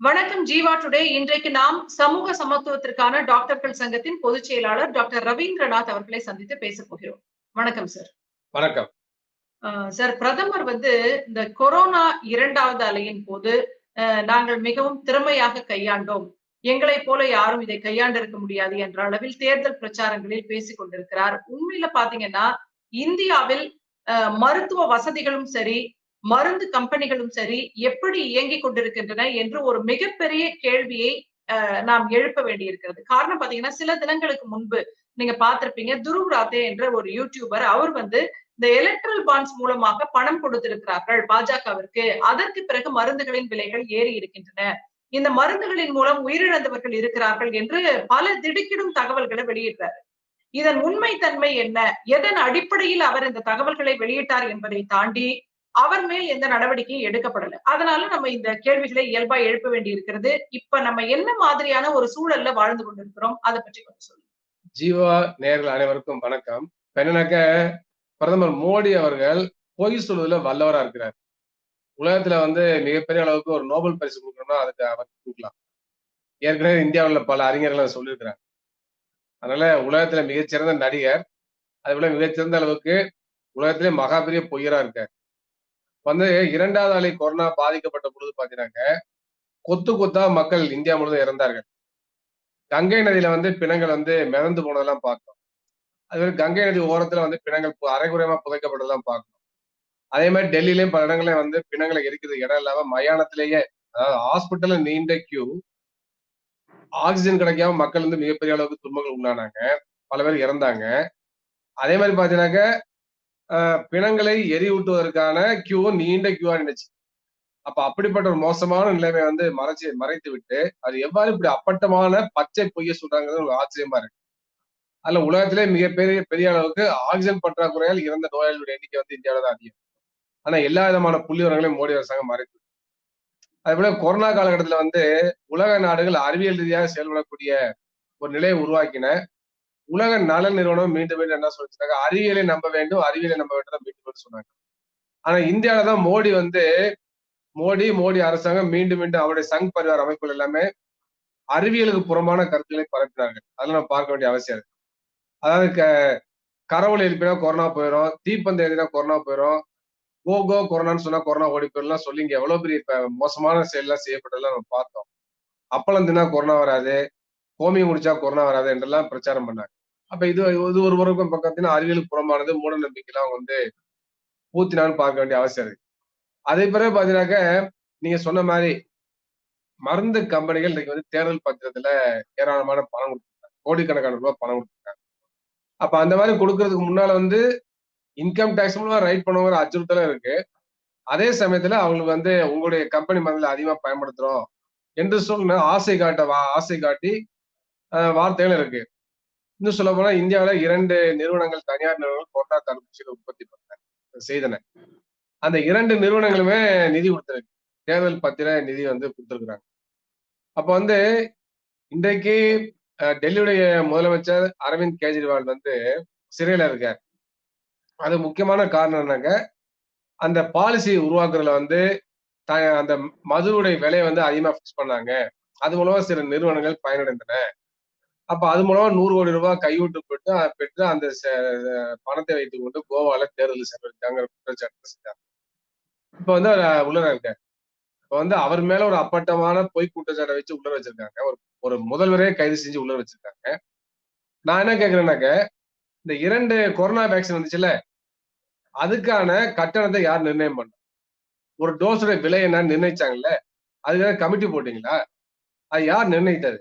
வணக்கம் ஜீவா டுடே. இன்றைக்கு நாம் சமூக சமத்துவத்திற்கான டாக்டர்கள் சங்கத்தின் பொதுச் செயலாளர் டாக்டர் ரவீந்திரநாத் அவர்களை சந்தித்து பேச போகிறோம். வணக்கம் சார். வணக்கம். சார் பிரதமர் வந்து இந்த கொரோனா இரண்டாவது அலையின் போது நாங்கள் மிகவும் திறமையாக கையாண்டோம். எங்களைப் போல யாரும் இதை கையாண்டிருக்க முடியாது என்ற அளவில் தேர்தல் பிரச்சாரங்களில் பேசிக் கொண்டிருக்கிறார். உண்மையில பாத்தீங்கன்னா இந்தியாவில் மருத்துவ வசதிகளும் சரி மருந்து கம்பெனிகளும் சரி எப்படி இயங்கிக் கொண்டிருக்கின்றன என்று ஒரு மிகப்பெரிய கேள்வியை நாம் எழுப்ப வேண்டியிருக்கிறது. காரணம் பாத்தீங்கன்னா சில தினங்களுக்கு முன்பு நீங்க பார்த்திருப்பீங்க துருவ் ராத்தே என்ற ஒரு யூடியூபர் அவர் வந்து இந்த எலக்ட்ரல் பாண்ட்ஸ் மூலமாக பணம் கொடுத்திருக்கிறார்கள் பாஜகவிற்கு. அதற்கு பிறகு மருந்துகளின் விலைகள் ஏறி இருக்கின்றன. இந்த மருந்துகளின் மூலம் உயிரிழந்தவர்கள் இருக்கிறார்கள் என்று பல திடுக்கிடும் தகவல்களை வெளியிட்டார் இதன் உண்மை தன்மை என்ன? எதன் அடிப்படையில் அவர் இந்த தகவல்களை வெளியிட்டார் என்பதை தாண்டி அவர் மேல் எந்த நடவடிக்கையும் எடுக்கப்படல. அதனால நம்ம இந்த கேள்விகளை இயல்பா எழுப்ப வேண்டி இருக்கிறது இப்ப நம்ம என்ன மாதிரியான ஒரு சூழல்ல வாழ்ந்து கொண்டிருக்கிறோம்? அதை பற்றி கொஞ்சம் சொல்லுங்க. ஜீவா நேர்கள் அனைவருக்கும் வணக்கம். இப்ப என்னன்னாக்க பிரதமர் மோடி அவர்கள் பொய் சொல்வதில் வல்லவரா இருக்கிறார். உலகத்துல வந்து மிகப்பெரிய அளவுக்கு ஒரு நோபல் பரிசு கொடுக்கணும்னா அதுக்கு அவர் கொடுக்கலாம். ஏற்கனவே இந்தியாவில் பல அறிஞர்கள் சொல்லியிருக்கிறாங்க. அதனால உலகத்துல மிகச்சிறந்த நடிகர் அதே போல மிகச்சிறந்த அளவுக்கு உலகத்திலே மகாபெரிய பொய்யரா இருக்கார். வந்து இரண்டாவது அலை கொரோனா பாதிக்கப்பட்ட பொழுது பாத்தீங்கன்னாக்க கொத்து கொத்தா மக்கள் இந்தியா முழுவதும் இறந்தார்கள். கங்கை நதியில வந்து பிணங்கள் வந்து மிதந்து போனதெல்லாம் பார்த்தோம். அதுவே மாதிரி கங்கை நதி ஓரத்துல வந்து பிணங்கள் பு- அரைகுறையமா புதைக்கப்பட்டதெல்லாம் பார்க்கணும் அதே மாதிரி டெல்லியிலயும் பல இடங்களையும் வந்து பிணங்களை எரிக்கிறது இடம் இல்லாம மயானத்திலேயே அதாவது ஹாஸ்பிட்டல்ல நீண்ட கியூ ஆக்சிஜன் கிடைக்காம மக்கள் வந்து மிகப்பெரிய அளவுக்கு துன்பங்கள் உண்டானாங்க. பல பேர் இறந்தாங்க. அதே மாதிரி பாத்தீங்கன்னாக்க பிணங்களை எரியூட்டுவதற்கான கியூ நீண்ட கியூவா நினைச்சு அப்ப அப்படிப்பட்ட ஒரு மோசமான நிலைமை வந்து மறைச்சு மறைத்து விட்டு அது எவ்வாறு இப்படி அப்பட்டமான பச்சை பொய்ய சொல்றாங்கிறது ஒரு ஆச்சரியமா இருக்கு. அதுல உலகத்திலே மிகப்பெரிய பெரிய அளவுக்கு ஆக்சிஜன் பற்றாக்குறையால் இறந்த நோயாளிகளுடைய எண்ணிக்கை வந்து இந்தியாவில தான் அதிகம். ஆனா எல்லா விதமான புள்ளிவரங்களையும் மோடி அரசாங்கம் மறைத்து அதேபோல கொரோனா காலகட்டத்துல வந்து உலக நாடுகள் அறிவியல் ரீதியாக செயல்படக்கூடிய ஒரு நிலையை உருவாக்கின உலக நல நிறுவனம் மீண்டும் மீண்டும் என்ன சொல்லிட்டாங்க அறிவியலை நம்ப வேண்டும் அறிவியலை நம்ப வேண்டும் மீண்டும் சொன்னாங்க. ஆனா இந்தியாவில தான் மோடி வந்து மோடி மோடி அரசாங்கம் மீண்டும் மீண்டும் அவருடைய சங் பரிவார் அமைப்புகள் எல்லாமே அறிவியலுக்கு புறம்பான கருத்துக்களை பரப்பினார்கள். அதெல்லாம் நம்ம பார்க்க வேண்டிய அவசியம் இருக்கு. அதாவது க கரவுல எழுப்பினா கொரோனா போயிடும் தீப்பந்தம் எழுதினா கொரோனா போயிடும் கோ கோ கொரோனான்னு சொன்னா கொரோனா ஓடி போயிடலாம் சொல்லி இங்க எவ்வளவு பெரிய மோசமான செயல்லாம் செய்யப்பட்டதெல்லாம் நம்ம பார்த்தோம். அப்பளம் தின்னா கொரோனா வராது கோமி முடிச்சா கொரோனா வராது என்றெல்லாம் பிரச்சாரம் பண்ணாங்க. அப்ப இது இது ஒரு பக்கம் பக்கத்தினா அறிவியலுக்கு புறம்பானது மூட நம்பிக்கைலாம் அவங்க வந்து பூத்தினான்னு பார்க்க வேண்டிய அவசியம் இருக்கு. அதே பிறகு பாத்தீங்கன்னாக்க நீங்க சொன்ன மாதிரி மருந்து கம்பெனிகள் இன்னைக்கு வந்து தேர்தல் பத்திரத்துல ஏராளமான பணம் கொடுத்துருக்காங்க. கோடிக்கணக்கான ரூபாய் பணம் கொடுத்துருக்காங்க. அப்ப அந்த மாதிரி கொடுக்கறதுக்கு முன்னால வந்து இன்கம் டேக்ஸ் மூலமா ரைட் பண்ணுங்கிற அச்சுறுத்தலும் இருக்கு. அதே சமயத்துல அவங்களுக்கு வந்து உங்களுடைய கம்பெனி மருந்துல அதிகமா பயன்படுத்துறோம் என்று சொன்ன ஆசை காட்ட வா- ஆசை காட்டி வார்த்தைகள் இருக்கு. இன்னும் சொல்ல போனா இந்தியாவில இரண்டு நிறுவனங்கள் தனியார் நிறுவனங்கள் கொரோனா தடுப்பூசிகளை உற்பத்தி பண்ண செய்தன அந்த இரண்டு நிறுவனங்களுமே நிதி கொடுத்துருக்கு. தேர்தல் பத்திர நிதி வந்து கொடுத்துருக்குறாங்க. அப்ப வந்து இன்றைக்கு டெல்லியுடைய முதலமைச்சர் அரவிந்த் கெஜ்ரிவால் வந்து சிறையில இருக்கார். அது முக்கியமான காரணம் என்னங்க? அந்த பாலிசி உருவாக்குறதுல வந்து த- அந்த மதுவுடைய விலையை வந்து அதிகமா ஃபிக்ஸ் பண்ணாங்க. அது மூலமா சில நிறுவனங்கள் பயனடைந்தன. அப்ப அது மூலமா நூறு கோடி ரூபாய் கையூட்டு பெற்று பெற்று அந்த ச- பணத்தை வைத்துக் கொண்டு கோவால தேர்தல் செலவழித்தாங்க குற்றச்சாட்டு செஞ்சாங்க இப்ப வந்து அவர் உள்ள இருக்காரு. இப்ப வந்து அவர் மேல ஒரு அப்பட்டமான பொய் குற்றச்சாட்டை வச்சு உள்ள வச்சிருக்காங்க. ஒரு ஒரு முதல்வரே கைது செஞ்சு உள்ள வச்சிருக்காங்க. நான் என்ன கேக்குறேன்னாக்க இந்த இரண்டு கொரோனா வேக்சின் வந்துச்சுல்ல அதுக்கான கட்டணத்தை யார் நிர்ணயம் பண்ண ஒரு டோஸோட விலை என்னன்னு நிர்ணயிச்சாங்கல்ல அதுக்காக கமிட்டி போட்டீங்களா? அது யார் நிர்ணயித்தது?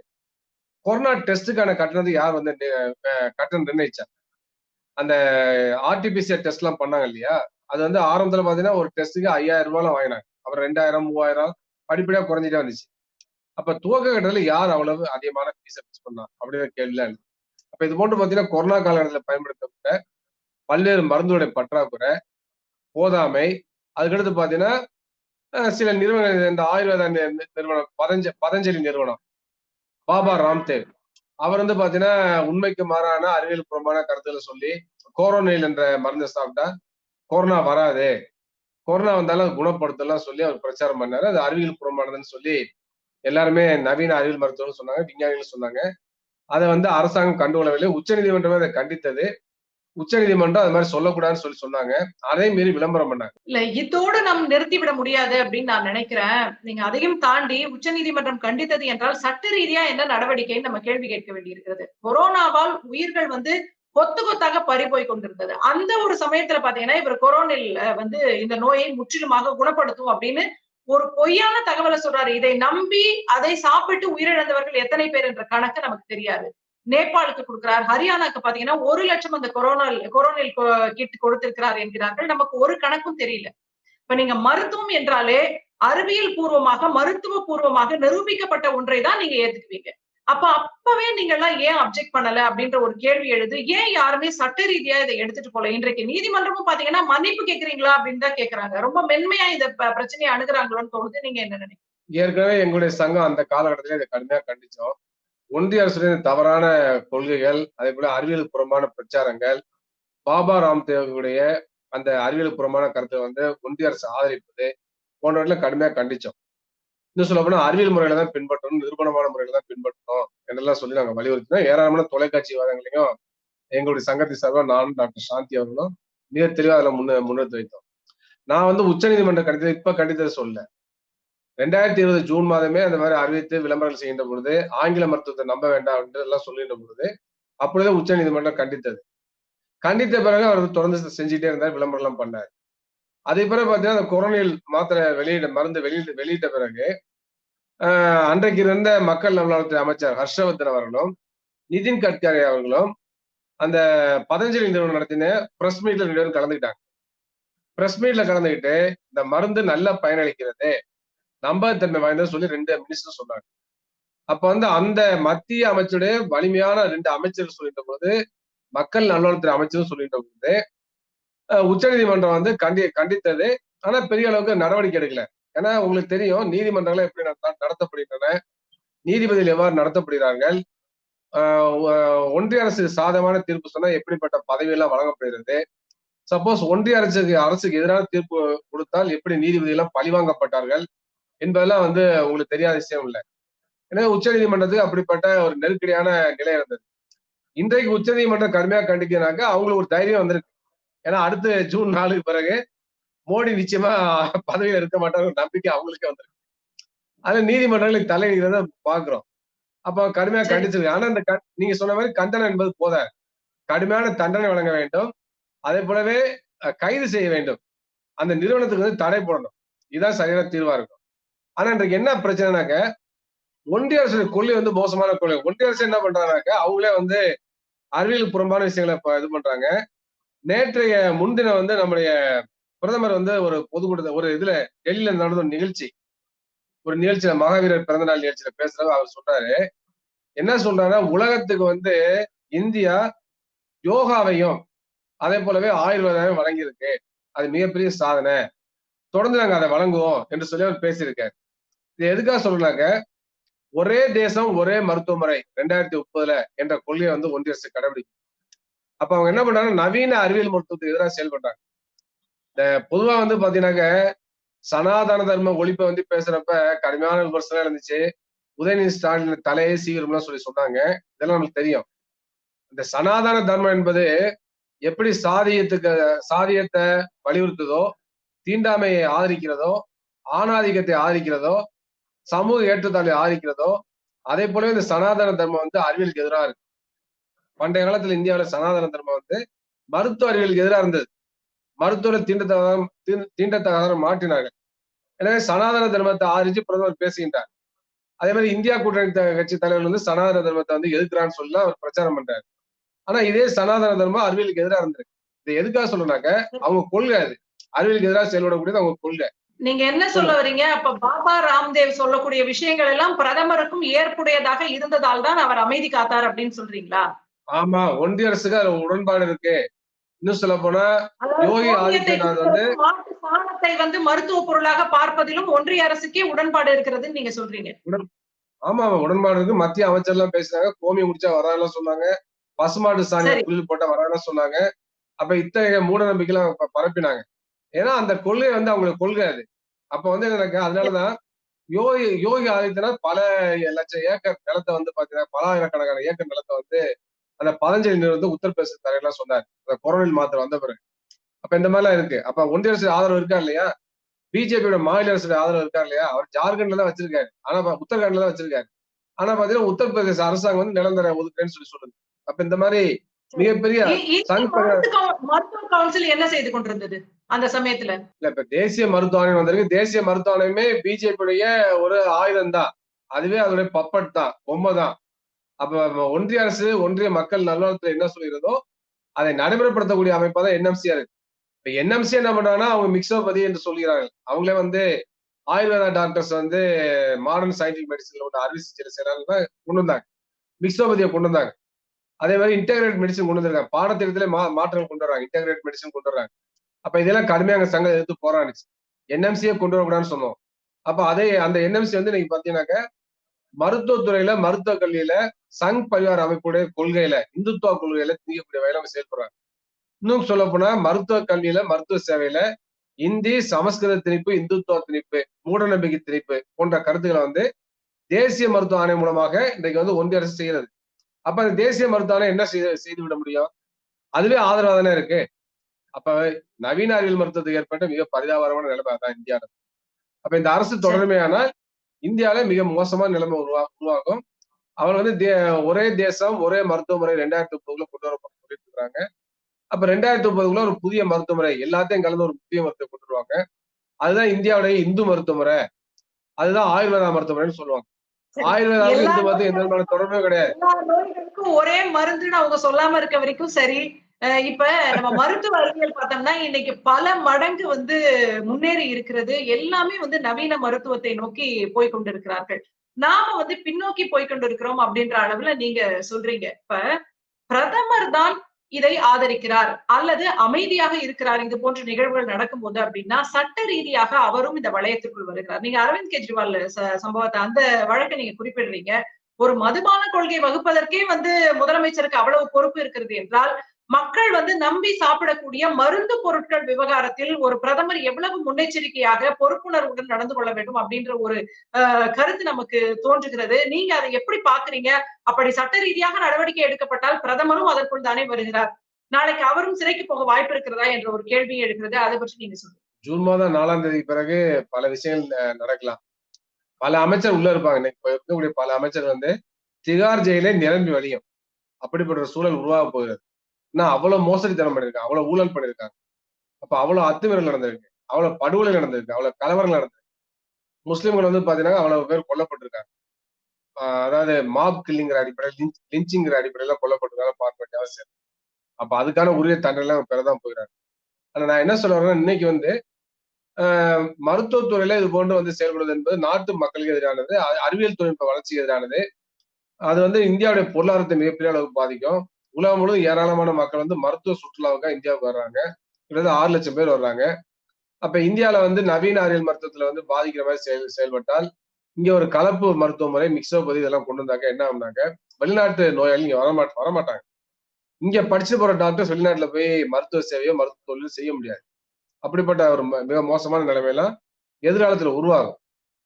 கொரோனா டெஸ்ட்டுக்கான கட்டணத்தை யார் வந்து கட்டணம் நிர்ணயிச்சா அந்த ஆர்டிபிசிஆர் டெஸ்ட் எல்லாம் பண்ணாங்க இல்லையா? அது வந்து ஆரம்பத்துல பாத்தீங்கன்னா ஒரு டெஸ்ட்டுக்கு ஐயாயிரம் ரூபாய் வாங்கினாங்க. அப்புறம் ரெண்டாயிரம் மூவாயிரம் படிப்படியா குறைஞ்சிட்டே வந்துச்சு. அப்ப துவக்க கட்டத்துல யார் அவ்வளவு அதிகமான ஃபீஸை ஃபிக்ஸ் பண்ணா? அப்படிங்கிற கேள்விலாம் இருக்கு. அப்ப இது போன்று பாத்தீங்கன்னா கொரோனா காலகட்டத்தில் பயன்படுத்தப்பட்ட பல்வேறு மருந்துடைய பற்றாக்குறை போதாமை அதுக்கடுத்து பாத்தீங்கன்னா சில நிறுவனங்கள் இந்த ஆயுர்வேத நிறுவனம் பதஞ்ச பதஞ்சலி நிறுவனம் பாபா ராம்தேவ். அவர் வந்து பாத்தீங்கன்னா உண்மைக்கு மாறான அறிவியல் புறமான கருத்துக்களை சொல்லி கோரோனைல் என்ற மருந்தை சாப்பிட்டா கொரோனா வராது. கொரோனா வந்தாலும் குணப்படுத்தலாம் சொல்லி அவர் பிரச்சாரம் பண்ணாரு. அது அறிவியல் புறமானதுன்னு சொல்லி எல்லாருமே நவீன அறிவியல் மருத்துவர்கள் சொன்னாங்க விஞ்ஞானிகள் சொன்னாங்க. அதை வந்து அரசாங்கம் கண்டுகொள்ளவில்லை உச்சநீதிமன்றமே அதை கண்டித்தது. உச்சநீதிமன்றம் அது மாதிரி சொல்லக்கூடாதுன்னு சொல்லி சொன்னாங்க. அதே மீறி விளம்பரம் பண்ணாங்க. இல்ல இதோடு நாம் நிறுத்திவிட முடியாது அப்படின்னு நான் நினைக்கிறேன். நீங்க அதையும் தாண்டி உச்சநீதிமன்றம் கண்டித்தது என்றால் சட்ட ரீதியா என்ன நடவடிக்கைன்னு நம்ம கேள்வி கேட்க வேண்டியிருக்கிறது. கொரோனாவால் உயிர்கள் வந்து கொத்து கொத்தாக பறி போய் கொண்டிருந்தது. அந்த ஒரு சமயத்துல பாத்தீங்கன்னா இவர் கொரோனில் வந்து இந்த நோயை முற்றிலுமாக குணப்படுத்தும் அப்படின்னு ஒரு பொய்யான தகவலை சொல்றாரு. இதை நம்பி அதை சாப்பிட்டு உயிரிழந்தவர்கள் எத்தனை பேர் என்ற கணக்கு நமக்கு தெரியாது. நேபாளுக்கு கொடுக்கிறார். ஹரியானாக்கு பாத்தீங்கன்னா ஒரு லட்சம் அந்த கொரோனா கொரோனில் கிட் கொடுத்திருக்கிறார் என்கிறார்கள். நமக்கு ஒரு கணக்கும் தெரியல. இப்ப நீங்க மருத்துவம் என்றாலே அறிவியல் பூர்வமாக மருத்துவ பூர்வமாக நிரூபிக்கப்பட்ட ஒன்றை தான் நீங்க ஏத்துக்குவீங்க. அப்ப அப்பவே நீங்க எல்லாம் ஏன் அப்செக்ட் பண்ணல அப்படின்ற ஒரு கேள்வி எழுது. ஏன் யாருமே சட்ட ரீதியா இதை எடுத்துட்டு போல? இன்றைக்கு நீதிமன்றமும் பாத்தீங்கன்னா மன்னிப்பு கேக்குறீங்களா அப்படின்னு தான் கேக்குறாங்க. ரொம்ப மென்மையா இந்த பிரச்சனையை அணுகுறாங்களோன்னு தோணுது. நீங்க என்ன நினைக்கிறீங்க? ஏற்கனவே எங்களுடைய சங்கம் அந்த காலகட்டத்திலே இதை கடுமையா கண்டிச்சோம். ஒன்றிய அரசுடைய தவறான கொள்கைகள் அதே போல அறிவியல் புறமான பிரச்சாரங்கள் பாபா ராம்தேவுடைய அந்த அறிவியல் புறமான கருத்தை வந்து ஒன்றிய அரசு ஆதரிப்பது போன்றவற்றில கடுமையாக கண்டிச்சோம். இன்னும் சொல்ல போனா அறிவியல் முறையில தான் பின்பற்றணும் நிரூபணமான முறையில தான் பின்பற்றணும் என்றெல்லாம் சொல்லி நாங்க வலியுறுத்தினோம். ஏராளமான தொலைக்காட்சி விவாதங்களையும் எங்களுடைய சங்கத்தை சார்பாக நானும் டாக்டர் சாந்தி அவர்களும் மிக தெளிவாக அதில் முன்ன முன்னெடுத்து வைத்தோம். நான் வந்து உச்சநீதிமன்ற கண்டித்தது இப்ப கண்டித்ததை சொல்ல ரெண்டாயிரத்தி இருபது ஜூன் மாதமே அந்த மாதிரி அறிவித்து விளம்பரங்கள் செய்கின்ற பொழுது ஆங்கில மருத்துவத்தை நம்ப வேண்டாம் என்று எல்லாம் சொல்லுகின்ற பொழுது அப்பொழுதே உச்ச நீதிமன்றம் கண்டித்தது. கண்டித்த பிறகு அவர் தொடர்ந்து செஞ்சுட்டே இருந்தார் விளம்பரம் எல்லாம் பண்ணார். அதே பிறகு பார்த்தீங்கன்னா அந்த கொரோனில் மாத்திரை வெளியிட மருந்து வெளியிட்டு வெளியிட்ட பிறகு அன்றைக்கு இருந்த மக்கள் நல்வாழ்வுத்துறை அமைச்சர் ஹர்ஷவர்தன் அவர்களும் நிதின் கட்கரி அவர்களும் அந்த பதஞ்சலி நிறுவனம் நடத்தின பிரஸ் மீட்ல ரெண்டு பேரும் கலந்துக்கிட்டாங்க. பிரஸ் மீட்ல கலந்துக்கிட்டு இந்த மருந்து நல்ல பயனளிக்கிறது நம்பகத்தன்மை வாய்ந்தது சொல்லி ரெண்டு மினிஸ்டர் சொன்னாங்க. அப்ப வந்து அந்த மத்திய அமைச்சருடைய வலிமையான ரெண்டு அமைச்சர் சொல்லிட்ட பொழுது மக்கள் நல்வாழ்வுத்துறை அமைச்சரும் சொல்லிட்ட போது உச்சநீதிமன்றம் வந்து கண்டி கண்டித்தது. ஆனா பெரிய அளவுக்கு நடவடிக்கை எடுக்கல. ஏன்னா உங்களுக்கு தெரியும் நீதிமன்றங்கள் எப்படி நடத்தப்படுகின்றன. நீதிபதிகள் எவ்வாறு நடத்தப்படுகிறார்கள்? ஒன்றிய அரசு சாதகமான தீர்ப்பு சொன்னா எப்படிப்பட்ட பதவியெல்லாம் வழங்கப்படுகிறது? சப்போஸ் ஒன்றிய அரசுக்கு அரசுக்கு எதிரான தீர்ப்பு கொடுத்தால் எப்படி நீதிபதிகள் பழிவாங்கப்பட்டார்கள்? என்பதெல்லாம் வந்து உங்களுக்கு தெரியாத விஷயம் இல்லை. எனவே உச்ச நீதிமன்றத்துக்கு அப்படிப்பட்ட ஒரு நெருக்கடியான நிலை இருந்தது. இன்றைக்கு உச்ச நீதிமன்றம் கடுமையா கண்டிக்கிறாங்க அவங்களுக்கு ஒரு தைரியம் வந்திருக்கு. ஏன்னா அடுத்து ஜூன் நாலுக்கு பிறகு மோடி நிச்சயமா பதவியில் இருக்க மாட்டாங்க நம்பிக்கை அவங்களுக்கே வந்திருக்கு. அது நீதிமன்றங்களுக்கு தலையிடுறத பாக்குறோம். அப்ப கடுமையா கண்டிச்சிருக்கு. ஆனா இந்த நீங்க சொன்ன மாதிரி கண்டனம் என்பது போத கடுமையான தண்டனை வழங்க வேண்டும். அதே போலவே கைது செய்ய வேண்டும். அந்த நிறுவனத்துக்கு வந்து தடை போடணும். இதுதான் சரியான தீர்வா இருக்கும். ஆனா இன்றைக்கு என்ன பிரச்சனைனாக்க ஒன்றிய அரசு கொள்ளி வந்து மோசமான கொள்கை ஒன்றிய அரசு என்ன பண்றாங்க அவங்களே வந்து அறிவியல் புறம்பான விஷயங்களை இது பண்றாங்க. நேற்றைய முன்தினம் வந்து நம்முடைய பிரதமர் வந்து ஒரு பொதுக்கூட்டத்தை ஒரு இதுல டெல்லியில நடந்த ஒரு நிகழ்ச்சி. ஒரு நிகழ்ச்சியில மகாவீரர் பிறந்த நாள் நிகழ்ச்சியில பேசுறவங்க அவர் சொல்றாரு. என்ன சொல்றாருன்னா உலகத்துக்கு வந்து இந்தியா யோகாவையும் அதே போலவே ஆயுர்வேதாவையும் வழங்கியிருக்கு. அது மிகப்பெரிய சாதனை. தொடர்ந்து நாங்க அதை வழங்குவோம் என்று சொல்லி அவர் பேசியிருக்காரு. இது எதுக்காக சொல்றாங்க ஒரே தேசம் ஒரே மருத்துவமுறை ரெண்டாயிரத்தி முப்பதுல என்ற கொள்கையை வந்து ஒன்றிய அரசு கடைபிடிக்கும். அப்ப அவங்க என்ன பண்றாங்க? நவீன அறிவியல் மருத்துவத்துக்கு எதிராக செயல்படுறாங்க இந்த பொதுவா வந்து பாத்தீங்கன்னாக்க சனாதன தர்ம ஒழிப்பை வந்து பேசுறப்ப கடுமையான விமர்சனம் இருந்துச்சு உதயநிதி ஸ்டாலின் தலையே சீக்கிரம்லாம் சொல்லி சொன்னாங்க. இதெல்லாம் நமக்கு தெரியும். இந்த சனாதன தர்மம் என்பது எப்படி சாதியத்துக்கு சாதியத்தை வலியுறுத்துதோ தீண்டாமையை ஆதரிக்கிறதோ ஆணாதிக்கத்தை ஆதரிக்கிறதோ சமூக ஏற்றத்தாழ்வை ஆதரிக்கிறதோ அதே போலவே இந்த சனாதன தர்மம் வந்து அறிவியலுக்கு எதிராக இருக்கு. பண்டைய காலத்துல இந்தியாவில சனாதன தர்மம் வந்து மருத்துவ அறிவியலுக்கு எதிராக இருந்தது. மருத்துவ தீண்டத்தகாரம் தீண்டத்தகாரம் மாற்றினார்கள். எனவே சனாதன தர்மத்தை ஆதரிச்சு பிரதமர் பேசுகின்றார். அதே மாதிரி இந்தியா கூட்டணி கட்சி தலைவர் வந்து சனாதன தர்மத்தை வந்து எதிர்க்கிறான்னு சொல்லி அவர் பிரச்சாரம் பண்றாரு. ஆனா இதே சனாதன தர்மம் அறிவியலுக்கு எதிராக இருந்திருக்கு. இது எதுக்காக சொல்லணும்னாக்க அவங்க கொள்கை அது. அறிவியலுக்கு எதிராக செயல்படக்கூடியது அவங்க கொள்கை. நீங்க என்ன சொல்ல வரீங்க அப்ப பாபா ராம்தேவ் சொல்லக்கூடிய விஷயங்கள் எல்லாம் பிரதமருக்கும் ஏற்புடையதாக இருந்ததால் தான் அவர் அமைதி காத்தார் அப்படின்னு சொல்றீங்களா? ஆமா ஒன்றிய அரசுக்கு அதுல உடன்பாடு இருக்கு. இன்னும் சொல்ல போனா யோகி ஆதித்யநாத் வந்து சாணத்தை வந்து மருத்துவ பொருளாக பார்ப்பதிலும் ஒன்றிய அரசுக்கே உடன்பாடு இருக்கிறதுன்னு நீங்க சொல்றீங்க. ஆமா ஆமா உடன்பாடு இருக்கு. மத்திய அமைச்சர் எல்லாம் பேசினாங்க. கோமி முடிச்சா வராலாம் சொன்னாங்க. பசுமாட்டு சாணி புல் போட்டா வராலாம் சொன்னாங்க. அப்ப இத்தகைய மூட நம்பிக்கை எல்லாம் பரப்பினாங்க. ஏன்னா அந்த கொள்கை வந்து அவங்களுக்கு கொள்கை அது அப்ப வந்து எனக்கு அதனாலதான் யோகி யோகி ஆதித்யநாத் பல லட்சம் ஏக்கர் நிலத்தை வந்து பாத்தீங்கன்னா பல ஆயிரக்கணக்கான ஏக்கர் நிலத்தை வந்து அந்த பதஞ்சலி வந்து உத்தரப்பிரதேச தரையெல்லாம் சொன்னார். அந்த கொரோனில் மாத்திரை வந்த பிறகு. அப்ப இந்த மாதிரிலாம் இருக்கு. அப்ப ஒன்றிய அரசு ஆதரவு இருக்கா இல்லையா? பிஜேபியோட மாநில அரசு ஆதரவு இருக்கா இல்லையா? அவர் ஜார்க்கண்ட்ல தான் வச்சிருக்காரு. ஆனா உத்தரகாண்ட்ல தான் வச்சிருக்காரு. ஆனா பாத்தீங்கன்னா உத்தரப்பிரதேச அரசாங்கம் வந்து நிரந்தர ஒதுக்குறேன்னு சொல்லி சொல்லுது. அப்ப இந்த மாதிரி மிகப்பெரிய மருத்துவ கவு- மருத்துவ கவுன்சில் என்ன செய்து கொண்டிருந்தது அந்த சமயத்துல? இல்ல இப்ப தேசிய மருத்துவ ஆணையம் வந்திருக்கு. தேசிய மருத்துவ ஆணையமே பிஜேபியுடைய ஒரு ஆயுதம் தான் அதுவே அதோடைய பப்பட் தான் பொம்மை தான். அப்ப ஒன்றிய அரசு ஒன்றிய மக்கள் நல்வாழ்வுத்துறை என்ன சொல்கிறதோ அதை நடைமுறைப்படுத்தக்கூடிய அமைப்பா தான் என்எம்சியா இருக்கு. இப்ப என்எம்சி என்ன பண்றாங்கன்னா அவங்க மிக்சோபதி என்று சொல்கிறார்கள் அவங்களே வந்து ஆயுர்வேதா டாக்டர்ஸ் வந்து மாடர்ன் சயின்டிபிக் மெடிசன்ல ஒன்று அறுவை சிகிச்சை செய்யறாங்க கொண்டு வந்தாங்க. மிக்சோபதியை கொண்டு வந்தாங்க. அதே மாதிரி இன்டெகிரேட் மெடிசன் கொண்டு வந்திருக்காங்க. பாடத்திட்டத்திலே மா மாற்றங்கள் கொண்டு வராங்க இன்டெகிரேட் மெடிசன் கொண்டு வராங்க அப்ப இதெல்லாம் கடுமையாக சங்கம் எதிர்த்து போராடிச்சு. என்எம்சியை கொண்டு வரக்கூடாதுன்னு சொன்னோம். அப்ப அதே அந்த என்எம்சி வந்து நீங்க பாத்தீங்கன்னாக்க மருத்துவத்துறையில மருத்துவ கல்வியில சங் பரிவார அமைப்புடைய கொள்கையில இந்துத்துவ கொள்கையில திணிக்கக்கூடிய வகையில அவங்க செயல்படுறாங்க. இன்னும் சொல்ல போனா மருத்துவ கல்வியில மருத்துவ சேவையில இந்தி சமஸ்கிருத திணிப்பு இந்துத்துவ திணிப்பு மூடநம்பிக்கை திணிப்பு போன்ற கருத்துக்களை வந்து தேசிய மருத்துவ ஆணையம் மூலமாக இன்றைக்கு வந்து ஒன்றிய அரசு செய்யறது அப்ப அந்த தேசிய மருத்துவம் என்ன செய்து செய்து விட முடியும்? அதுவே ஆதரவா தானே இருக்கு? அப்ப நவீன அறிவியல் மருத்துவத்துக்கு ஏற்பட்ட மிக பரிதாபகரமான நிலைமை தான் இந்தியாவில் அப்ப இந்த அரசு தொடர்மையானால் இந்தியாவில மிக மோசமான நிலைமை உருவா உருவாகும். அவங்க வந்து தே- ஒரே தேசம் ஒரே மருத்துவமுறை ரெண்டாயிரத்தி முப்பதுக்குள்ள கொண்டு வர சொல்லிட்டு இருக்காங்க அப்ப ரெண்டாயிரத்தி முப்பதுக்குள்ள ஒரு புதிய மருத்துவமுறை எல்லாத்தையும் கலந்து ஒரு புதிய மருத்துவம் கொண்டு வருவாங்க. அதுதான் இந்தியாவுடைய இந்து மருத்துவமுறை அதுதான் ஆயுர்வேதா மருத்துவமுறைன்னு சொல்லுவாங்க. ஆயுர்வேதாவுக்கு இந்து எந்த தொடர்பே கிடையாது. நோய்களுக்கும் ஒரே மருந்துன்னு அவங்க சொல்லாம இருக்க வரைக்கும் சரி. இப்ப நம்ம மருத்துவ அறிவியல் பார்த்தோம்னா இன்னைக்கு பல மடங்கு வந்து முன்னேறி இருக்கிறது. எல்லாமே வந்து நவீன மருத்துவத்தை நோக்கி போய் கொண்டிருக்கிறார்கள். நாம வந்து பின்னோக்கி போய் கொண்டிருக்கிறோம் அப்படின்ற அளவுல நீங்க சொல்றீங்க. இப்ப பிரதமர் தான் இதை ஆதரிக்கிறார். அல்லது அமைதியாக இருக்கிறார். இது போன்ற நிகழ்வுகள் நடக்கும்போது அப்படின்னா சட்ட ரீதியாக அவரும் இந்த வளையத்திற்குள் வருகிறார். நீங்க அரவிந்த் கெஜ்ரிவால் சம்பவத்தை அந்த வழக்கை நீங்க குறிப்பிடுறீங்க. ஒரு மதுபான கொள்கை வகுப்பதற்கே வந்து முதலமைச்சருக்கு அவ்வளவு பொறுப்பு இருக்கிறது என்றால் மக்கள் வந்து நம்பி சாப்பிடக்கூடிய மருந்து பொருட்கள் விவகாரத்தில் ஒரு பிரதமர் எவ்வளவு முன்னெச்சரிக்கையாக பொறுப்புணர்வுடன் நடந்து கொள்ள வேண்டும் அப்படின்ற ஒரு அஹ், கருத்து நமக்கு தோன்றுகிறது. நீங்க அதை எப்படி பாக்குறீங்க அப்படி சட்ட ரீதியாக நடவடிக்கை எடுக்கப்பட்டால் பிரதமரும் அதற்குள் தானே வருகிறார். நாளைக்கு அவரும் சிறைக்கு போக வாய்ப்பு இருக்கிறதா என்ற ஒரு கேள்வி எழுகிறது. அதை பற்றி நீங்க சொல்லுங்க. ஜூன் மாதம் நாலாம் தேதி பிறகு பல விஷயங்கள் நடக்கலாம். பல அமைச்சர் உள்ள இருப்பாங்க. இன்னைக்கு இருக்கக்கூடிய பல அமைச்சர் வந்து திகார் ஜெயிலே நிரம்பி வழியும். அப்படிப்பட்ட சூழல் உருவாக போகிறது. ஏன்னா அவ்வளவு மோசடித்தனம் பண்ணிருக்காங்க அவ்வளவு ஊழல் பண்ணிருக்காங்க அப்ப அவ்வளவு அத்துமீறல் நடந்திருக்கு. அவ்வளவு படுகொலை நடந்திருக்கு. அவ்வளவு கலவரங்கள் நடந்திருக்கு. முஸ்லிம்கள் வந்து பாத்தீங்கன்னா அவ்வளவு பேர் கொல்லப்பட்டிருக்காங்க. அதாவது மாப் கில்லிங்கிற அடிப்படையில் லிஞ்சிங்கிற அடிப்படையில கொல்லப்பட்டிருக்காங்க. பார்க்க வேண்டிய அவசியம் அப்ப அதுக்கான உரிய தண்டனை பெறதான் போகிறாங்க ஆனா நான் என்ன சொல்ல வரேன்னா இன்னைக்கு வந்து மருத்துவத்துறையில இது போன்று வந்து செயல்படுவது என்பது நாட்டு மக்களுக்கு எதிரானது அறிவியல் தொழில்நுட்ப வளர்ச்சிக்கு எதிரானது. அது வந்து இந்தியாவுடைய பொருளாதாரத்தை மிகப்பெரிய அளவுக்கு பாதிக்கும். உலகம் முழுவதும் ஏராளமான மக்கள் வந்து மருத்துவ சுற்றுலாவுக்காக இந்தியாவுக்கு வர்றாங்க. கிட்டத்தட்ட ஆறு லட்சம் பேர் வர்றாங்க. அப்ப இந்தியாவில வந்து நவீன அறிவியல் மருத்துவத்துல வந்து பாதிக்கிற மாதிரி செயல் செயல்பட்டால் இங்க ஒரு கலப்பு மருத்துவ முறை மிக்சோபதி இதெல்லாம் கொண்டு வந்தாங்க. என்ன ஆகுனாங்க வெளிநாட்டு நோயாளி இங்க வரமாட்ட வரமாட்டாங்க இங்க படிச்சு போற டாக்டர்ஸ் வெளிநாட்டுல போய் மருத்துவ சேவையோ மருத்துவ தொழில் செய்ய முடியாது. அப்படிப்பட்ட ஒரு ம- மிக மோசமான நிலைமையெல்லாம் எதிர்காலத்துல உருவாகும்.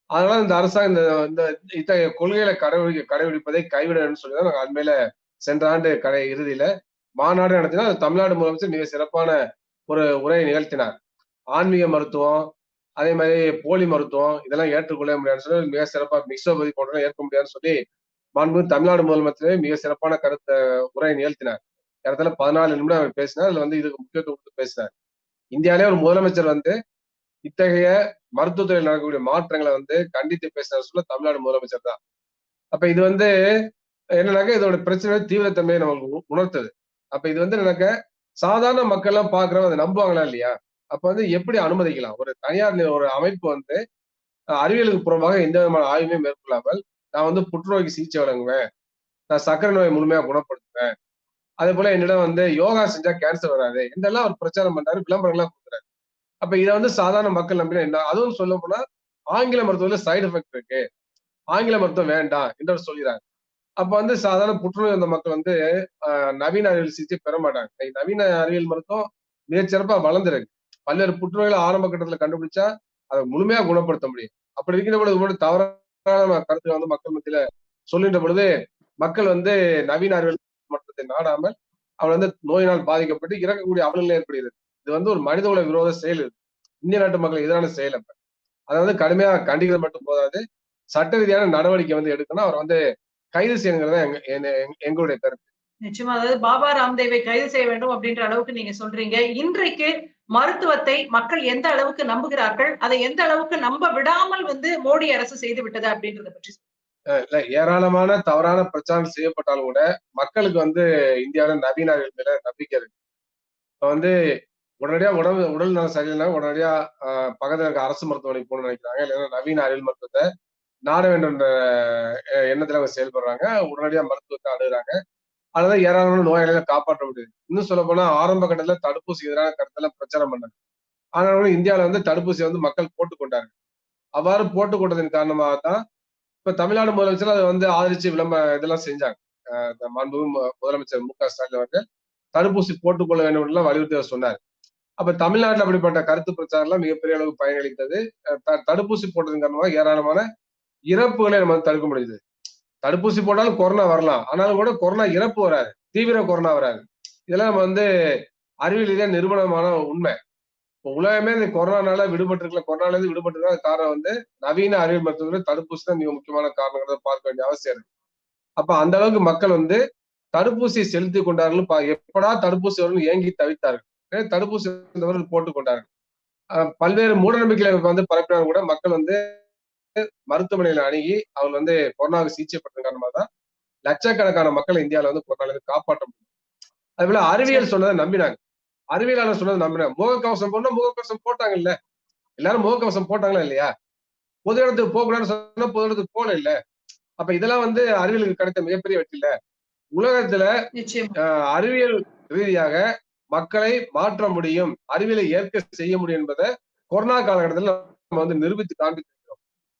அதனால இந்த அரசாங்கம் இந்த இந்த இத்தகைய கொள்கைகளை கடைபிடிக்க கடைபிடிப்பதை கைவிட வேண்டும் சொல்லி தான் நாங்கள் அண்மையில சென்ற ஆண்டு கடை இறுதியில மாநாடு நடத்தினா அது தமிழ்நாடு முதலமைச்சர் மிக சிறப்பான ஒரு உரையை நிகழ்த்தினார். ஆன்மீக மருத்துவம் அதே மாதிரி போலி மருத்துவம் இதெல்லாம் ஏற்றுக்கொள்ள முடியாதுன்னு சொல்லி மிக சிறப்பாக மிக்சோபதி போன்றெல்லாம் ஏற்க முடியாதுன்னு சொல்லி மாண்பு தமிழ்நாடு முதலமைச்சரே மிக சிறப்பான கருத்தை உரையை நிகழ்த்தினார். இடத்துல பதினாலு நிமிடம் அவர் பேசினார். அதுல வந்து இதுக்கு முக்கியத்துவம் கொடுத்து பேசினார். இந்தியாவிலே ஒரு முதலமைச்சர் வந்து இத்தகைய மருத்துவத்துறையில் நடக்கக்கூடிய மாற்றங்களை வந்து கண்டித்து பேசினார் சொல்ல தமிழ்நாடு முதலமைச்சர் தான். அப்ப இது வந்து என்னன்னாக்க இதோட பிரச்சனை தீவிரத்தன்மையை நமக்கு உணர்த்தது. அப்ப இது வந்து என்னன்னாக்க சாதாரண மக்கள் எல்லாம் பாக்குறவங்க அதை நம்புவாங்களா இல்லையா? அப்ப வந்து எப்படி அனுமதிக்கலாம்? ஒரு தனியார் ஒரு அமைப்பு வந்து அறிவியலுக்கு புறமாக எந்த விதமான ஆய்வுமே மேற்கொள்ளாமல் நான் வந்து புற்றுநோய்க்கு சிகிச்சை வழங்குவேன். நான் சர்க்கரை நோயை முழுமையா குணப்படுத்துவேன். அதே போல என்னிடம் வந்து யோகா செஞ்சா கேன்சர் வராது. இதெல்லாம் அவர் பிரச்சாரம் பண்றாரு விளம்பரங்கள்லாம் கொடுக்குறாரு. அப்ப இதை வந்து சாதாரண மக்கள் நம்பினா என்ன? அதுவும் சொல்ல போனா ஆங்கில மருத்துவத்துல சைடு எஃபெக்ட் இருக்கு. ஆங்கில மருத்துவம் வேண்டாம் என்று சொல்லிடுறாங்க அப்ப வந்து சாதாரண புற்றுநோய் வந்த மக்கள் வந்து ஆஹ், நவீன அறிவியல் சிகிச்சை பெற மாட்டாங்க. நவீன அறிவியல் மருத்துவம் மிகச்சிறப்பா வளர்ந்துருக்கு. பல்வேறு புற்றுநோய்களை ஆரம்ப கட்டத்துல கண்டுபிடிச்சா அதை முழுமையா குணப்படுத்த முடியும். அப்படி இருக்கின்ற பொழுது இது தவறான கருத்துக்களை வந்து மக்கள் மத்தியில சொல்லின்ற பொழுது மக்கள் வந்து நவீன அறிவியல் மருத்துவத்தை நாடாமல் அவர் வந்து நோயினால் பாதிக்கப்பட்டு இறக்கக்கூடிய அவலநிலை ஏற்படுகிறது. இது வந்து ஒரு மனித உள்ள விரோத செயல் இது. இந்திய நாட்டு மக்கள் எதிரான செயல் அப்ப. அதை வந்து கடுமையா கண்டிக்கிறது மட்டும் போதாது. சட்ட ரீதியான நடவடிக்கை வந்து எடுக்கணும். அவர் வந்து கைது செய்யணுங்கிறத எங்க எங்க- எங்க- எங்களுடைய கருத்து. நிச்சயமா அதாவது பாபா ராம்தேவை கைது செய்ய வேண்டும் அப்படின்ற அளவுக்கு நீங்க சொல்றீங்க. இன்றைக்கு மருத்துவத்தை மக்கள் எந்த அளவுக்கு நம்புகிறார்கள்? அதை எந்த அளவுக்கு நம்ப விடாமல் வந்து மோடி அரசு செய்து விட்டது அப்படின்றத பற்றி. இல்ல ஏராளமான தவறான பிரச்சாரம் செய்யப்பட்டாலும் கூட மக்களுக்கு வந்து இந்தியாவில நவீன அறிவியல் மேல நம்பிக்கை இருக்கு. இப்ப வந்து உடனடியா உடம்பு உடல் நலம் சரியில்லை உடனடியா பக்கத்துல இருக்க அரசு மருத்துவமனைக்கு போகணும்னு நினைக்கிறாங்க. இல்லைன்னா நவீன அறிவியல் மருத்துவத்தை நாட வேண்டும் என்ற எண்ணத்துல அவங்க செயல்படுறாங்க. உடனடியா மருத்துவத்தை அணுகுறாங்க. அதனால ஏராளமான நோயாளிகளை காப்பாற்ற முடியுது. இன்னும் சொல்ல போனா ஆரம்ப கட்டத்துல தடுப்பூசி எதிரான கருத்தெல்லாம் பிரச்சாரம் பண்ணாங்க. ஆனாலும் இந்தியாவில வந்து தடுப்பூசி வந்து மக்கள் போட்டுக்கொண்டாங்க அவ்வாறு போட்டுக்கொண்டதன் காரணமாக தான் இப்ப தமிழ்நாடு முதலமைச்சர் அதை வந்து ஆதரிச்சு விளம்ப இதெல்லாம் செஞ்சாங்க. மாண்பு முதலமைச்சர் மு க ஸ்டாலின் அவர்கள் தடுப்பூசி போட்டுக்கொள்ள வேண்டும் எல்லாம் வலியுறுத்தி சொன்னார். அப்ப தமிழ்நாட்டில் அப்படிப்பட்ட கருத்து பிரச்சாரம்லாம் மிகப்பெரிய அளவுக்கு பயனளித்தது. த- தடுப்பூசி போட்டதன் காரணமாக ஏராளமான இறப்புகளை நம்ம தடுக்க முடியுது. தடுப்பூசி போட்டாலும் கொரோனா வரலாம். ஆனாலும் கூட கொரோனா இறப்பு வராது. தீவிர கொரோனா வராது. இதெல்லாம் நம்ம வந்து அறிவியல் ரீதியா நிரூபணமான உண்மை. இப்போ உலகமே இந்த கொரோனானால விடுபட்டிருக்கல. கொரோனால இருந்து விடுபட்டிருக்க காரணம் வந்து நவீன அறிவியல் மருத்துவத்தில் தடுப்பூசி தான் மிக முக்கியமான காரணங்கிறத பார்க்க வேண்டிய அவசியம் இருக்கு. அப்ப அந்த அளவுக்கு மக்கள் வந்து தடுப்பூசி செலுத்தி கொண்டார்கள். பா- எப்படா தடுப்பூசி வரும் ஏங்கி தவித்தார்கள். தடுப்பூசி போட்டுக் கொண்டார்கள்? பல்வேறு மூடநம்பிக்கைகளை வந்து பரப்பினாலும் கூட மக்கள் வந்து மருத்துவமனையில அணுகி அவங்க வந்து கொரோனாவுக்கு சிகிச்சை பெற்ற காரணமாக தான் லட்சக்கணக்கான மக்களை இந்தியாவில வந்து கொரோனால இருந்து காப்பாற்ற முடியும். அது போல அறிவியல் சொன்னதை நம்பினாங்க. அறிவியலாளர் சொன்னதை நம்பினாங்க முகக்கவசம் போனா முகக்கவசம் போட்டாங்க இல்ல எல்லாரும் முகக்கவசம் போட்டாங்களா இல்லையா? பொது இடத்துக்கு போக கூடாதுன்னு சொன்னா பொது இடத்துக்கு போல இல்ல அப்ப இதெல்லாம் வந்து அறிவியலுக்கு கிடைத்த மிகப்பெரிய வெற்றி இல்ல உலகத்துல அறிவியல் ரீதியாக மக்களை மாற்ற முடியும் அறிவியலை ஏற்க செய்ய முடியும் என்பதை கொரோனா காலகட்டத்தில் நம்ம வந்து நிரூபித்து காண்பித்திருக்கிறோம்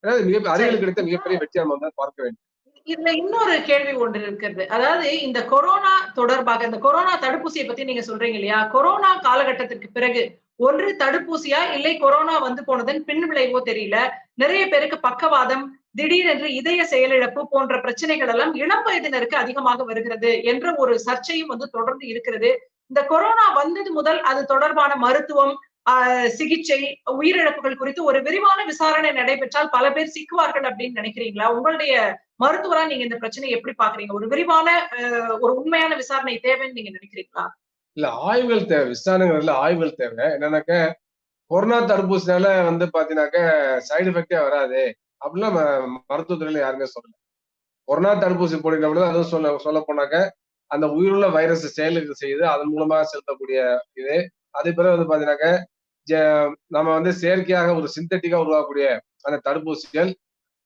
எனவே மிக அறிவியலுக்கு கிடைத்த மிகப்பெரிய வெற்றி நம்ம வந்து பார்க்க வேண்டும். இதுல இன்னொரு கேள்வி ஒன்று இருக்கிறது. அதாவது இந்த கொரோனா தொடர்பாக இந்த கொரோனா தடுப்பூசியை பத்தி நீங்க சொல்றீங்க இல்லையா? கொரோனா காலகட்டத்திற்கு பிறகு ஒன்று தடுப்பூசியா இல்லை கொரோனா வந்து போனதன் பின் விளைவோ தெரியல. நிறைய பேருக்கு பக்கவாதம் திடீரென்று இதய செயலிழப்பு போன்ற பிரச்சனைகள் எல்லாம் இளம் வயதினருக்கு அதிகமாக வருகிறது என்ற ஒரு சர்ச்சையும் வந்து தொடர்ந்து இருக்கிறது. இந்த கொரோனா வந்தது முதல் அது தொடர்பான மருத்துவம் சிகிச்சை உயிரிழப்புகள் குறித்து ஒரு விரிவான விசாரணை நடைபெற்றால் பல பேர் சிக்குவார்கள் அப்படின்னு நினைக்கிறீங்களா? உங்களுடைய மருத்துவரா நீங்க இந்த பிரச்சனையை எப்படி பாக்குறீங்க? ஒரு விரிவான ஒரு உண்மையான விசாரணை தேவைன்னு நீங்க நினைக்கிறீங்களா? இல்ல ஆய்வுகள் தேவை. விசாரணைகள்ல ஆய்வுகள் தேவை என்னன்னாக்க கொரோனா தடுப்பூசினால வந்து பாத்தீங்கன்னாக்க சைடு எஃபெக்டே வராது. அப்படிலாம் மருத்துவத்துறையில யாருமே சொல்லல. கொரோனா தடுப்பூசி போடுகிற அதுவும் சொல்ல சொல்ல போனாக்க அந்த உயிருள்ள வைரஸ் செயலுக்கு செய்யுது அதன் மூலமா செலுத்தக்கூடிய இது. அதே பிறகு வந்து பாத்தீங்கன்னாக்க நம்ம வந்து செயற்கையாக ஒரு சிந்தட்டிக்கா உருவாக்கக்கூடிய அந்த தடுப்பூசிகள்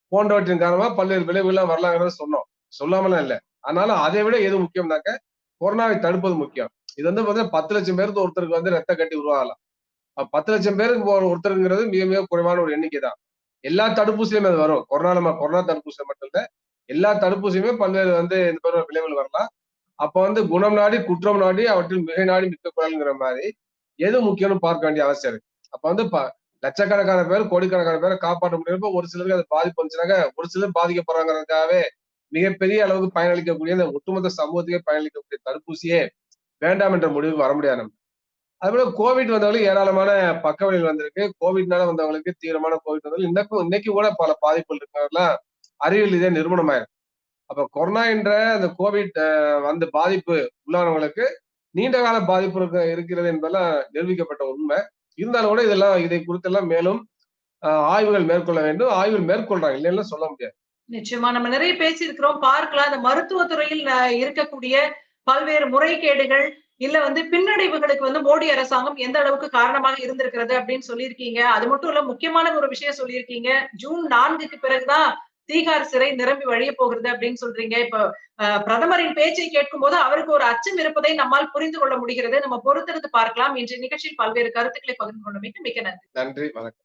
போன்றவற்றின் காரணமா பல்வேறு விளைவுகள்லாம் வரலாங்கிறத சொன்னோம். சொல்லாமலாம் இல்லை. அதனால அதை விட எது முக்கியம்னாக்க கொரோனாவை தடுப்பது முக்கியம். இது வந்து பார்த்தீங்கன்னா பத்து லட்சம் பேருக்கு ஒருத்தருக்கு வந்து ரத்த கட்டி உருவாகலாம். பத்து லட்சம் பேருக்கு ஒரு- ஒருத்தருங்கிறது மிக மிக குறைவான ஒரு எண்ணிக்கை தான். எல்லா தடுப்பூசியுமே அது வரும். கொரோனா நம்ம கொரோனா தடுப்பூசி மட்டும் இல்லை எல்லா தடுப்பூசியுமே பல்வேறு வந்து இந்த மாதிரி விளைவுகள் வரலாம். அப்ப வந்து குணம் நாடி குற்றம் நாடி அவற்றில் மிகை நாடி மிக்க குரல்ங்கிற மாதிரி எது முக்கியம்னு பார்க்க வேண்டிய அவசியம் இருக்கு. அப்ப வந்து ப- லட்சக்கணக்கான பேர் கோடிக்கணக்கான பேரை காப்பாற்ற முடியறப்ப ஒரு சிலருக்கு அது பாதிப்பு வந்துச்சுனாங்க ஒரு சிலர் பாதிக்கப்படுறாங்கிறதுக்காகவே மிகப்பெரிய அளவுக்கு பயனளிக்கக்கூடிய இந்த ஒட்டுமொத்த சமூகத்துக்கே பயனளிக்கக்கூடிய தடுப்பூசியே வேண்டாம் என்ற முடிவுக்கு வர முடியாது நம்ம. அதுபோல கோவிட் வந்தவங்களுக்கு ஏராளமான பக்க விளைவுகள் வந்திருக்கு. கோவிட்னால வந்தவங்களுக்கு தீவிரமான கோவிட் வந்தவங்க இன்னைக்கும் இன்னைக்கு கூட பல பாதிப்புகள் இருக்கிறதெல்லாம் அறிவியல் இதே நிறுவனமாயிருக்கு. அப்ப கொரோனா என்ற அந்த கோவிட் அஹ், வந்து பாதிப்பு உள்ளானவங்களுக்கு நீண்ட கால பாதிப்பு இருக்க- இருக்கிறது என்பதெல்லாம் நிரூபிக்கப்பட்ட உண்மை. இருந்தாலும் கூட இதெல்லாம் இதை குறித்தெல்லாம் மேலும் அஹ், ஆய்வுகள் மேற்கொள்ள வேண்டும். ஆய்வுகள் மேற்கொள்றாங்க. இல்லைன்னு சொல்ல முடியாது. நிச்சயமா. நம்ம நிறைய பேசியிருக்கிறோம். பார்க்கலாம். இந்த மருத்துவத்துறையில் இருக்கக்கூடிய பல்வேறு முறைகேடுகள் இல்ல வந்து பின்னடைவுகளுக்கு வந்து மோடி அரசாங்கம் எந்த அளவுக்கு காரணமாக இருந்திருக்கிறது அப்படின்னு சொல்லியிருக்கீங்க. அது மட்டும் இல்ல முக்கியமான ஒரு விஷயம் சொல்லியிருக்கீங்க. ஜூன் நான்குக்கு பிறகுதான் தீகார் சிறை நிரம்பி வழிய போகிறது அப்படின்னு சொல்றீங்க. இப்ப பிரதமரின் பேச்சை கேட்கும் போது அவருக்கு ஒரு அச்சம் இருப்பதை நம்மால் புரிந்து கொள்ள முடிகிறது. நம்ம பொறுத்திருந்து பார்க்கலாம். இன்றைய நிகழ்ச்சியில் பல்வேறு கருத்துக்களை பகிர்ந்து கொண்டமைக்கு மிக்க நன்றி. நன்றி. வணக்கம்.